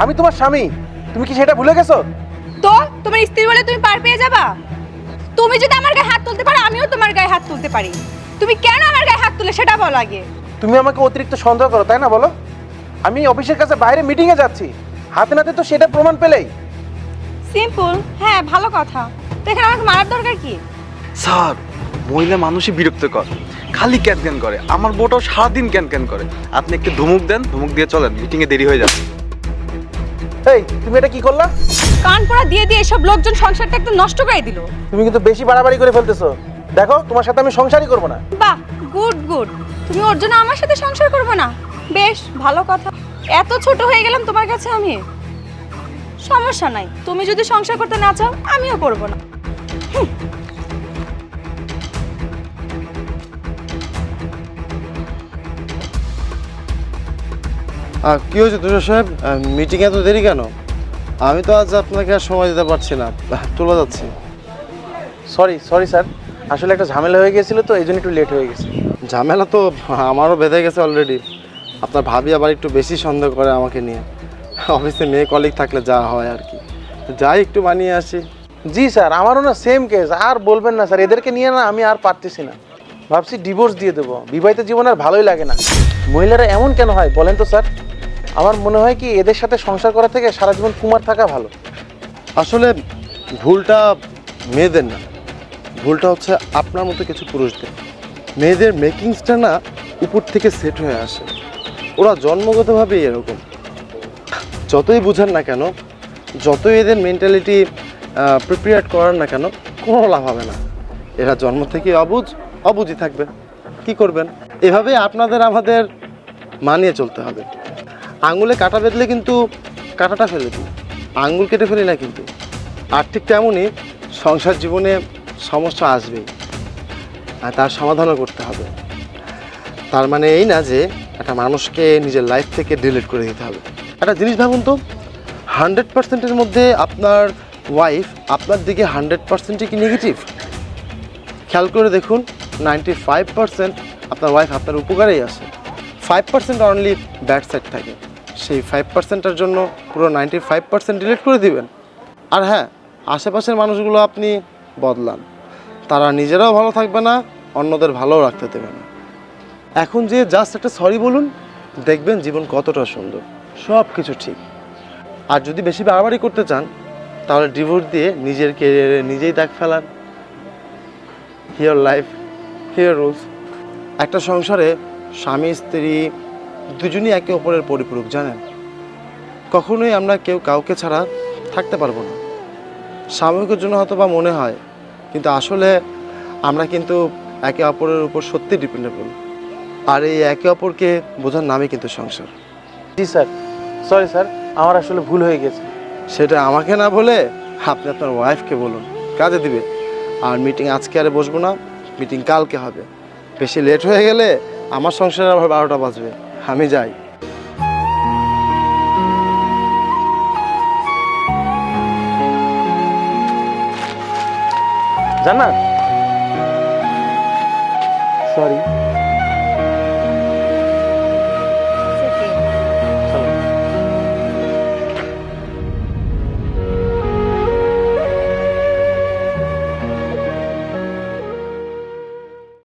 আমি তোমার স্বামী। তুমি কি সেটা ভুলে গেছো? তো তোমার স্ত্রী বলে তুমি পার পেয়ে যাবা? তুমি যদি আমার গায়ে হাত তুলতে পারো আমিও তোমার গায়ে হাত তুলতে পারি। তুমি কেন আমার গায়ে হাত তুলে সেটা বলো আগে। তুমি আমাকে অতিরিক্ত সন্দেহ করো তাই না বলো? আমি অফিসের কাছে বাইরে মিটিংয়ে যাচ্ছি। হাতে নাতে তো সেটা প্রমাণ পেলেই। সিম্পল হ্যাঁ ভালো কথা। তো এখানে আমাকে মারার দরকার কি? স্যার মহিলা মানুষই বিরক্তকর খালি ক্যান ক্যান করে। আমার বউটাও সারাদিন ক্যান ক্যান করে। আপনি একটু ধুমুক দেন ধুমুক দিয়ে চলেন মিটিংয়ে দেরি হয়ে যাবে। এই তুমি এটা কি করলা? কান পোড়া দিয়ে দিয়ে এসব লোকজন সংসারটা একদম নষ্ট করে দিল। তুমি কিন্তু বেশি বাড়াবাড়ি করে ফেলতেছো। দেখো তোমার সাথে আমি সংসারই করব না। বাহ গুড গুড। তুমি ওর জন্য আমার সাথে সংসার করবে না। বেশ ভালো কথা। এত ছোট হয়ে গেলাম তোমার কাছে আমি। সমস্যা নাই। তুমি যদি সংসার করতে না চাও আমিও করব না। কি হয়েছে তুষার সাহেব? মিটিং এত দেরি কেন? আমি তো আজ আপনাকে আর সময় দিতে পারছি না। চলে যাচ্ছি। সরি সরি স্যার আসলে একটা ঝামেলা হয়ে গেছিল তো এই জন্য একটু লেট হয়ে গেছে। ঝামেলা তো আমারও বেঁধে গেছে অলরেডি আপনার ভাবি আবার একটু বেশি সন্দেহ করে আমাকে নিয়ে। অফিসে মেয়ে কলিগ থাকলে যা হয় আর কি। যাই একটু বানিয়ে আসি। জি স্যার আমারও না সেম কেস আর বলবেন না স্যার এদেরকে নিয়ে না আমি আর পারতেছি না। ভাবছি ডিভোর্স দিয়ে দেবো। বিবাহিত জীবন আর ভালোই লাগে না। মহিলারা এমন কেন হয় বলেন তো স্যার আমার মনে হয় কি এদের সাথে সংসার করা থেকে সারা জীবন কুমার থাকা ভালো। আসলে ভুলটা মেয়েদের না। ভুলটা হচ্ছে আপনার মতো কিছু পুরুষদের। মেয়েদের মেকিংসটা না উপর থেকে সেট হয়ে আসে। ওরা জন্মগতভাবেই এরকম। যতই বুঝান না কেন, যতই এদের মেন্টালিটি প্রিপেয়ার করার না কেন, কোনো লাভ হবে না। এরা জন্ম থেকে অবুজ অবুঝই থাকবে। কি করবেন? এভাবে আপনাদের আমাদের মানিয়ে চলতে হবে। আঙুলে কাটা বেঁধলে কিন্তু কাটাটা ফেলে দিই। আঙুল কেটে ফেলি না কিন্তু। আর ঠিক তেমনই সংসার জীবনে সমস্যা আসবেই। আর তার সমাধানও করতে হবে। তার মানে এই না যে একটা মানুষকে নিজের লাইফ থেকে ডিলিট করে দিতে হবে। একটা জিনিস ভাবুন তো হান্ড্রেড পার্সেন্টের মধ্যে আপনার ওয়াইফ আপনার দিকে হান্ড্রেড পার্সেন্টই কি নেগেটিভ খেয়াল করে দেখুন নাইনটি ফাইভ পার্সেন্ট আপনার ওয়াইফ আপনার উপকারেই আসে five percent only bad side থাকে। সেই ফাইভ পার্সেন্টের জন্য পুরো নাইনটি ফাইভ পার্সেন্ট ডিলিট করে দিবেন। আর হ্যাঁ আশেপাশের মানুষগুলো আপনি বদলান। তারা নিজেরাও ভালো থাকবে না, অন্যদের ভালোও রাখতে দেবে না। এখন যে জাস্ট একটা সরি বলুন, দেখবেন জীবন কতটা সুন্দর। সব কিছু ঠিক। আর যদি বেশি বাড়াবাড়ি করতে চান, তাহলে ডিভোর্স দিয়ে নিজের কেরিয়ারে নিজেই দাগ ফেলান। হিয়ার লাইফ হিয়ার রুলস একটা সংসারে স্বামী, স্ত্রী দুজনই একে অপরের পরিপূরক জানেন? কখনোই আমরা কেউ কাউকে ছাড়া থাকতে পারব না। সাময়িকের জন্য হয়তো বা মনে হয় কিন্তু আসলে আমরা কিন্তু একে অপরের উপর সত্যি ডিপেন্ডেবল আর এই একে অপরকে বোঝার নামই কিন্তু সংসার। জি স্যার। সরি স্যার আমার আসলে ভুল হয়ে গেছে। সেটা আমাকে না বলে আপনি আপনার ওয়াইফকে বলুন কাজে দিবে। আর মিটিং আজকে আর বসবো না মিটিং কালকে হবে। বেশি লেট হয়ে গেলে আমার সংসারে আবার বারোটা বাজবে। আমি যাই। জান্নাত? সরি